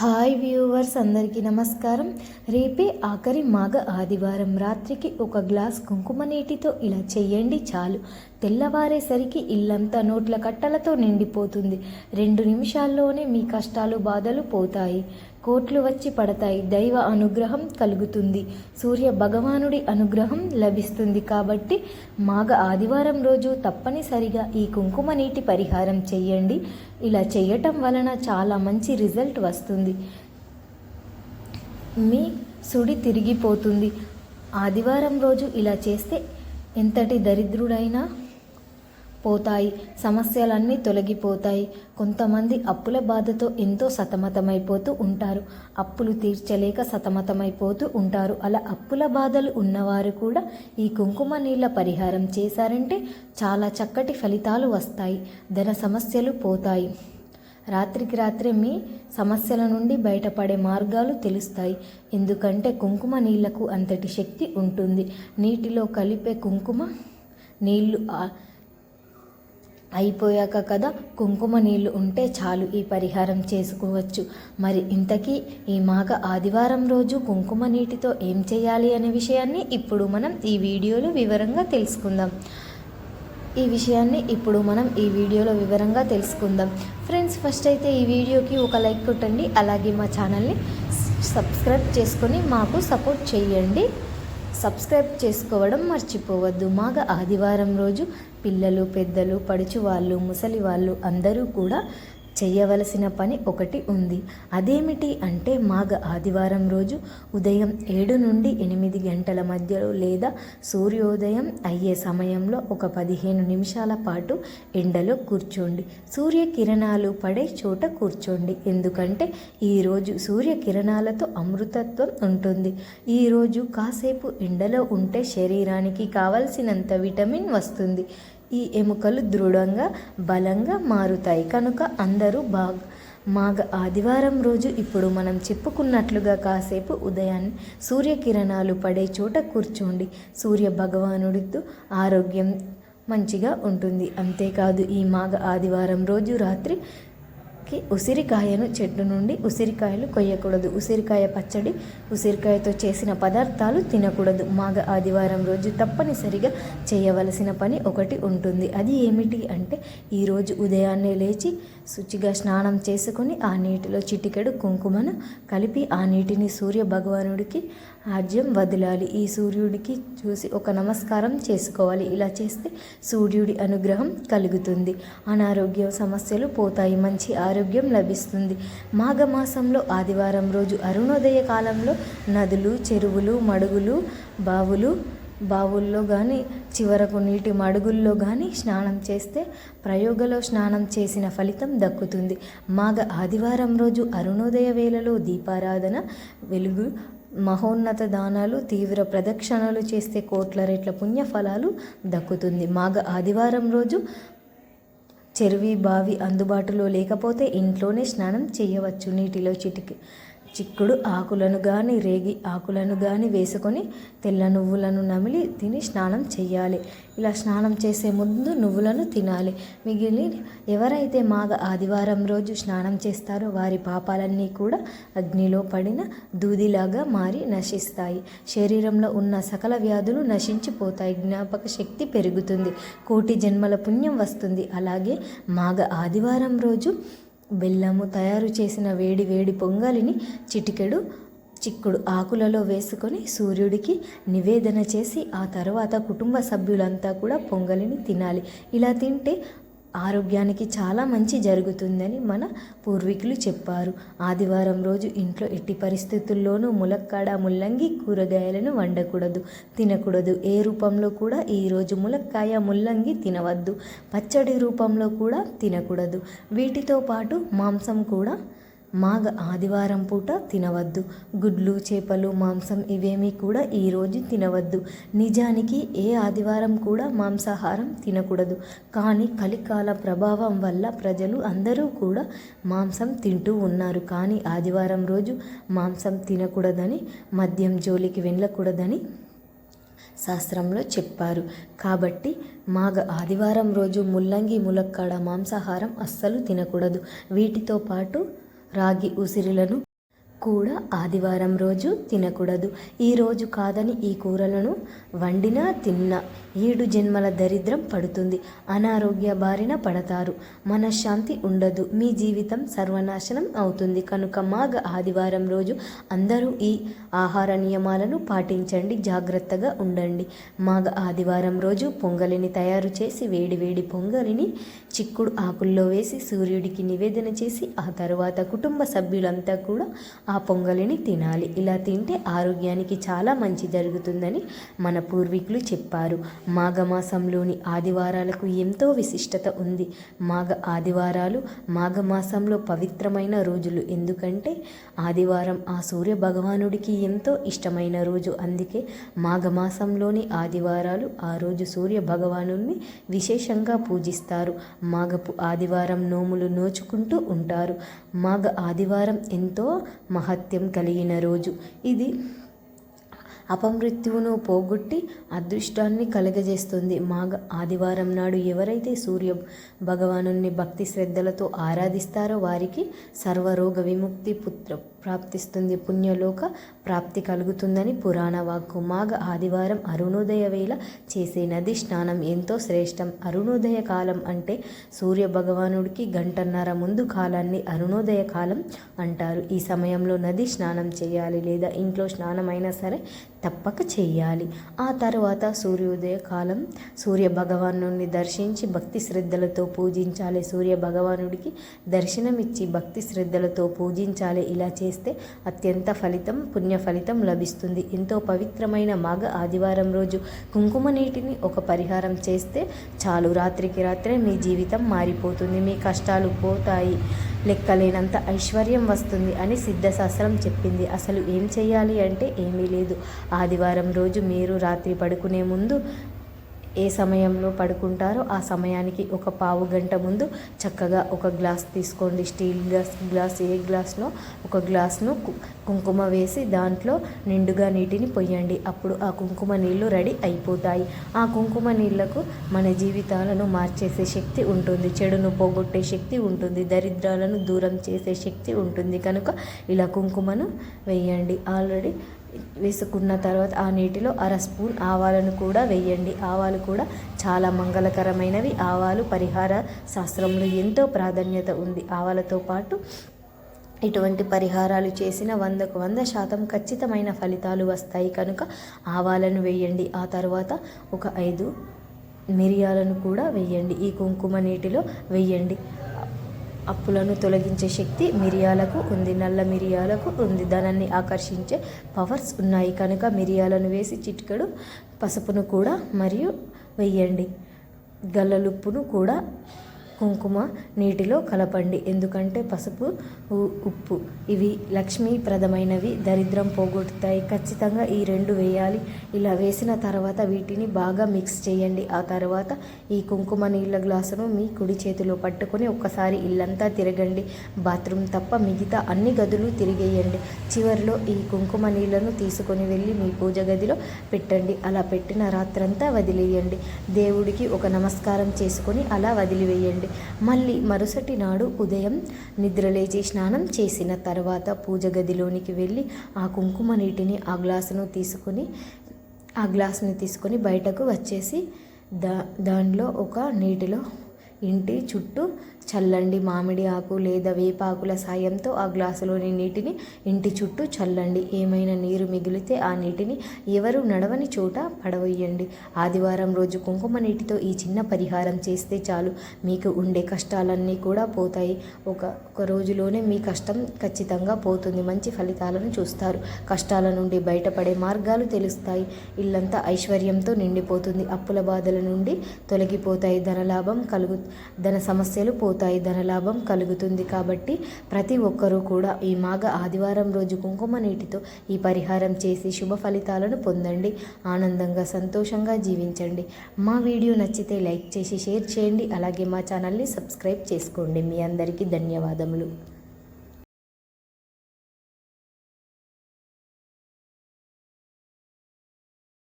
Hi viewers అందరికీ నమస్కారం. రేపే ఆఖరి మాఘ ఆదివారం రాత్రికి ఒక గ్లాస్ కుంకుమ నీటితో ఇలా చేయండి చాలు. తెల్లవారేసరికి ఇల్లంతా నోట్ల కట్టలతో నిండిపోతుంది. రెండు నిమిషాల్లోనే మీ కష్టాలు బాధలు పోతాయి. కోట్లు వచ్చి పడతాయి. దైవ అనుగ్రహం కలుగుతుంది. సూర్య భగవానుడి అనుగ్రహం లభిస్తుంది కాబట్టి మాఘ ఆదివారం రోజు తప్పనిసరిగా ఈ కుంకుమ నీటి పరిహారం చెయ్యండి ఇలా చేయటం వలన చాలా మంచి రిజల్ట్ వస్తుంది. మీ సుడి తిరిగిపోతుంది. ఆదివారం రోజు ఇలా చేస్తే ఎంతటి దరిద్రుడైనా పోతాయి. సమస్యలన్నీ తొలగిపోతాయి. కొంతమంది అప్పుల బాధతో ఎంతో సతమతమైపోతూ ఉంటారు. అప్పులు తీర్చలేక సతమతమైపోతూ ఉంటారు. అలా అప్పుల బాధలు ఉన్నవారు కూడా ఈ కుంకుమ నీళ్ళ పరిహారం చేశారంటే చాలా చక్కటి ఫలితాలు వస్తాయి. ధన సమస్యలు పోతాయి. రాత్రికి రాత్రే మీ సమస్యల నుండి బయటపడే మార్గాలు తెలుస్తాయి. ఎందుకంటే కుంకుమ నీళ్ళకు అంతటి శక్తి ఉంటుంది. నీటిలో కలిపే కుంకుమ నీళ్ళు అయిపోయాక కదా కుంకుమ నీళ్ళు ఉంటే చాలు ఈ పరిహారం చేసుకోవచ్చు. మరి ఇంతకీ ఈ మాఘ ఆదివారం రోజు కుంకుమ నీటితో ఏం చేయాలి అనే విషయాన్ని ఇప్పుడు మనం ఈ వీడియోలో వివరంగా తెలుసుకుందాం. ఈ విషయాన్ని ఇప్పుడు మనం ఈ వీడియోలో వివరంగా తెలుసుకుందాం. ఫ్రెండ్స్ ఫస్ట్ అయితే ఈ వీడియోకి ఒక లైక్ కొట్టండి. అలాగే మా ఛానల్ని సబ్స్క్రైబ్ చేసుకొని మాకు సపోర్ట్ చేయండి. సబ్స్క్రైబ్ చేసుకోవడం మర్చిపోవద్దు. మాగ ఆదివారం రోజు పిల్లలు పెద్దలు పడుచు వాళ్ళు ముసలి వాళ్ళు అందరూ కూడా చేయవలసిన పని ఒకటి ఉంది. అదేమిటి అంటే మాఘ ఆదివారం రోజు ఉదయం ఏడు నుండి ఎనిమిది గంటల మధ్యలో లేదా సూర్యోదయం అయ్యే సమయంలో ఒక పదిహేను నిమిషాల పాటు ఎండలో కూర్చోండి. సూర్యకిరణాలు పడే చోట కూర్చోండి. ఎందుకంటే ఈరోజు సూర్యకిరణాలతో అమృతత్వం ఉంటుంది. ఈరోజు కాసేపు ఎండలో ఉంటే శరీరానికి కావలసినంత విటమిన్ వస్తుంది. ఈ ఎముకలు దృఢంగా బలంగా మారుతాయి. కనుక అందరూ బాగా మాఘ ఆదివారం రోజు ఇప్పుడు మనం చెప్పుకున్నట్లుగా కాసేపు ఉదయాన్నే సూర్యకిరణాలు పడే చోట కూర్చోండి. సూర్య భగవానుడితో ఆరోగ్యం మంచిగా ఉంటుంది. అంతేకాదు ఈ మాఘ ఆదివారం రోజు రాత్రి కి ఉసిరికాయను చెట్టు నుండి ఉసిరికాయలు కొయ్యకూడదు. ఉసిరికాయ పచ్చడి ఉసిరికాయతో చేసిన పదార్థాలు తినకూడదు. మాఘ ఆదివారం రోజు తప్పనిసరిగా చేయవలసిన పని ఒకటి ఉంటుంది. అది ఏమిటి అంటే ఈరోజు ఉదయాన్నే లేచి శుచిగా స్నానం చేసుకొని ఆ నీటిలో చిటికెడు కుంకుమను కలిపి ఆ నీటిని సూర్య భగవానుడికి ఆజ్యం వదిలాలి. ఈ సూర్యుడికి చూసి ఒక నమస్కారం చేసుకోవాలి. ఇలా చేస్తే సూర్యుడి అనుగ్రహం కలుగుతుంది. అనారోగ్య సమస్యలు పోతాయి. మంచి ఆరోగ్యం ఆరోగ్యం లభిస్తుంది. మాఘమాసంలో ఆదివారం రోజు అరుణోదయ కాలంలో నదులు చెరువులు మడుగులు బావులు బావుల్లో కానీ చివరకు నీటి మడుగుల్లో కానీ స్నానం చేస్తే ప్రయోగలో స్నానం చేసిన ఫలితం దక్కుతుంది. మాఘ ఆదివారం రోజు అరుణోదయ వేళలో దీపారాధన వెలుగు మహోన్నత దానాలు తీవ్ర ప్రదక్షిణలు చేస్తే కోట్ల రెట్ల పుణ్యఫలాలు దక్కుతుంది. మాఘ ఆదివారం రోజు చెరువి బావి అందుబాటులో లేకపోతే ఇంట్లోనే స్నానం చేయవచ్చు నీటిలో చిటికి. చిక్కుడు ఆకులను కానీ రేగి ఆకులను కానీ వేసుకొని తెల్ల నువ్వులను నమిలి తిని స్నానం చేయాలి ఇలా స్నానం చేసే ముందు నువ్వులను తినాలి. మిగిలి ఎవరైతే మాగ ఆదివారం రోజు స్నానం చేస్తారో వారి పాపాలన్నీ కూడా అగ్నిలో పడిన దూదిలాగా మారి నశిస్తాయి. శరీరంలో ఉన్న సకల వ్యాధులు నశించిపోతాయి. జ్ఞాపక శక్తి పెరుగుతుంది. కోటి జన్మల పుణ్యం వస్తుంది. అలాగే మాఘ ఆదివారం రోజు బెల్లము తయారు చేసిన వేడి వేడి పొంగలిని చిటికెడు చిక్కుడు ఆకులలో వేసుకొని సూర్యుడికి నివేదన చేసి ఆ తర్వాత కుటుంబ సభ్యులంతా కూడా పొంగలిని తినాలి. ఇలా తింటే ఆరోగ్యానికి చాలా మంచి జరుగుతుందని మన పూర్వీకులు చెప్పారు. ఆదివారం రోజు ఇంట్లో ఎట్టి పరిస్థితుల్లోనూ ములక్కాడ ముల్లంగి కూరగాయలను వండకూడదు. తినకూడదు. ఏ రూపంలో కూడా ఈరోజు ములక్కాయ ముల్లంగి తినవద్దు. పచ్చడి రూపంలో కూడా తినకూడదు. వీటితో పాటు మాంసం కూడా మాఘ ఆదివారం పూట తినవద్దు. గుడ్లు చేపలు మాంసం ఇవేమీ కూడా ఈరోజు తినవద్దు. నిజానికి ఏ ఆదివారం కూడా మాంసాహారం తినకూడదు. కానీ కలికాల ప్రభావం వల్ల ప్రజలు అందరూ కూడా మాంసం తింటూ ఉన్నారు. కానీ ఆదివారం రోజు మాంసం తినకూడదని మద్యం జోలికి వెళ్ళకూడదని శాస్త్రంలో చెప్పారు. కాబట్టి మాఘ ఆదివారం రోజు ముల్లంగి ములక్కాడ మాంసాహారం అస్సలు తినకూడదు. వీటితో పాటు రాగి ఉసిరిలను కూడా ఆదివారం రోజు తినకూడదు. ఈ రోజు కాదని ఈ కూరలను వండినా తిన్నా ఏడు జన్మల దరిద్రం పడుతుంది. అనారోగ్య బారిన పడతారు. మనశ్శాంతి ఉండదు. మీ జీవితం సర్వనాశనం అవుతుంది. కనుక మాఘ ఆదివారం రోజు అందరూ ఈ ఆహార నియమాలను పాటించండి. జాగ్రత్తగా ఉండండి. మాఘ ఆదివారం రోజు పొంగలిని తయారు చేసి వేడి వేడి పొంగలిని చిక్కుడు ఆకుల్లో వేసి సూర్యుడికి నివేదన చేసి ఆ తర్వాత కుటుంబ సభ్యులంతా కూడా ఆ పొంగలిని తినాలి. ఇలా తింటే ఆరోగ్యానికి చాలా మంచి జరుగుతుందని మన పూర్వీకులు చెప్పారు. మాఘమాసంలోని ఆదివారాలకు ఎంతో విశిష్టత ఉంది. మాఘ ఆదివారాలు మాఘమాసంలో పవిత్రమైన రోజులు. ఎందుకంటే ఆదివారం ఆ సూర్య భగవానుడికి ఎంతో ఇష్టమైన రోజు. అందుకే మాఘమాసంలోని ఆదివారాలు ఆ రోజు సూర్య భగవాను విశేషంగా పూజిస్తారు. మాఘపు ఆదివారం నోములు నోచుకుంటూ ఉంటారు. మాఘ ఆదివారం ఎంతో మహత్యం కలిగిన రోజు. ఇది అపమృత్యువును పోగొట్టి అదృష్టాన్ని కలగజేస్తుంది. మాఘ ఆదివారం నాడు ఎవరైతే సూర్య భగవాను భక్తి శ్రద్ధలతో ఆరాధిస్తారో వారికి సర్వరోగ విముక్తి పుత్ర. ప్రాప్తిస్తుంది. పుణ్యలోక ప్రాప్తి కలుగుతుందని పురాణ వాక్కు. మాఘ ఆదివారం అరుణోదయ వేళ చేసే నది స్నానం ఎంతో శ్రేష్టం. అరుణోదయ కాలం అంటే సూర్య భగవానుడికి గంటన్నర ముందు కాలాన్ని అరుణోదయ కాలం అంటారు. ఈ సమయంలో నది స్నానం చేయాలి లేదా ఇంట్లో స్నానం అయినా సరే తప్పక చేయాలి. ఆ తర్వాత సూర్యోదయ కాలం సూర్య భగవాను దర్శించి భక్తి శ్రద్ధలతో పూజించాలి. సూర్య భగవానుడికి దర్శనమిచ్చి భక్తి శ్రద్ధలతో పూజించాలి. ఇలా చేసి చేస్తే అత్యంత ఫలితం పుణ్య ఫలితం లభిస్తుంది. ఎంతో పవిత్రమైన మాఘ ఆదివారం రోజు. కుంకుమ నీటిని ఒక పరిహారం చేస్తే చాలు. రాత్రికి రాత్రే మీ జీవితం మారిపోతుంది. మీ కష్టాలు పోతాయి. లెక్కలేనంత ఐశ్వర్యం వస్తుంది అని సిద్ధశాస్త్రం చెప్పింది. అసలు ఏం చేయాలి అంటే ఏమీ లేదు. ఆదివారం రోజు మీరు రాత్రి పడుకునే ముందు ఏ సమయంలో పడుకుంటారో ఆ సమయానికి ఒక పావు గంట ముందు చక్కగా ఒక గ్లాస్ తీసుకోండి. స్టీల్ గ్లాస్ గ్లాస్ ఏ గ్లాస్లో ఒక గ్లాస్ను కుంకుమ వేసి దాంట్లో నిండుగా నీటిని పొయ్యండి. అప్పుడు ఆ కుంకుమ నీళ్ళు రెడీ అయిపోతాయి. ఆ కుంకుమ నీళ్ళకు మన జీవితాలను మార్చేసే శక్తి ఉంటుంది. చెడును పోగొట్టే శక్తి ఉంటుంది. దరిద్రాలను దూరం చేసే శక్తి ఉంటుంది. కనుక ఇలా కుంకుమను వేయండి. ఆల్రెడీ వేసుకున్న తర్వాత ఆ నీటిలో అర స్పూన్ ఆవాలను కూడా వేయండి. ఆవాలు కూడా చాలా మంగళకరమైనవి. ఆవాలు పరిహార శాస్త్రంలో ఎంతో ప్రాధాన్యత ఉంది. ఆవాలతో పాటు ఇటువంటి పరిహారాలు చేసిన వందకు వంద శాతం ఖచ్చితమైన ఫలితాలు వస్తాయి. కనుక ఆవాలను వేయండి. ఆ తర్వాత ఒక ఐదు మిరియాలను కూడా వేయండి. ఈ కుంకుమ నీటిలో వేయండి. అప్పులను తొలగించే శక్తి మిరియాలకు ఉంది. నల్ల మిరియాలకు ఉంది. ధనాన్ని ఆకర్షించే పవర్స్ ఉన్నాయి. కనుక మిరియాలను వేసి చిటికడు పసుపును కూడా మరియు వెయ్యండి గల్లలుప్పును కూడా కుంకుమ నీటిలో కలపండి. ఎందుకంటే పసుపు ఉప్పు ఇవి లక్ష్మీప్రదమైనవి. దరిద్రం పోగొట్టుతాయి ఖచ్చితంగా ఈ రెండు వేయాలి. ఇలా వేసిన తర్వాత వీటిని బాగా మిక్స్ చేయండి. ఆ తర్వాత ఈ కుంకుమ నీళ్ళ గ్లాసును మీ కుడి చేతిలో పట్టుకొని ఒక్కసారి ఇల్లంతా తిరగండి. బాత్రూమ్ తప్ప మిగతా అన్ని గదులు తిరిగేయండి. చివరిలో ఈ కుంకుమ నీళ్ళను తీసుకొని వెళ్ళి మీ పూజ గదిలో పెట్టండి. అలా పెట్టిన రాత్రంతా వదిలేయండి. దేవుడికి ఒక నమస్కారం చేసుకొని అలా వదిలివేయండి. మళ్ళీ మరుసటి నాడు ఉదయం నిద్రలేచి స్నానం చేసిన తర్వాత పూజ గదిలోనికి వెళ్ళి ఆ కుంకుమ నీటిని ఆ గ్లాసును తీసుకొని ఆ గ్లాసుని తీసుకొని బయటకు వచ్చేసి దా దానిలో ఒక నీటిలో ఇంటి చుట్టూ చల్లండి మామిడి ఆకు లేదా వేపాకుల సాయంతో ఆ గ్లాసులోని నీటిని ఇంటి చుట్టూ చల్లండి. ఏమైనా నీరు మిగిలితే ఆ నీటిని ఎవరు నడవని చోట పడవేయండి ఆదివారం రోజు కుంకుమ నీటితో ఈ చిన్న పరిహారం చేస్తే చాలు. మీకు ఉండే కష్టాలన్నీ కూడా పోతాయి. ఒక ఒక రోజులోనే మీ కష్టం ఖచ్చితంగా పోతుంది. మంచి ఫలితాలను చూస్తారు. కష్టాల నుండి బయటపడే మార్గాలు తెలుస్తాయి. ఇల్లంతా ఐశ్వర్యంతో నిండిపోతుంది. అప్పుల బాధల నుండి తొలగిపోతాయి. ధనలాభం కలుగు ధన సమస్యలు పోతాయి ధన ధనలాభం కలుగుతుంది కాబట్టి ప్రతి ఒక్కరూ కూడా ఈ మాఘ ఆదివారం రోజు కుంకుమ నీటితో ఈ పరిహారం చేసి శుభ ఫలితాలను పొందండి. ఆనందంగా సంతోషంగా జీవించండి. మా వీడియో నచ్చితే లైక్ చేసి షేర్ చేయండి. అలాగే మా ఛానల్ని సబ్స్క్రైబ్ చేసుకోండి. మీ అందరికీ ధన్యవాదములు.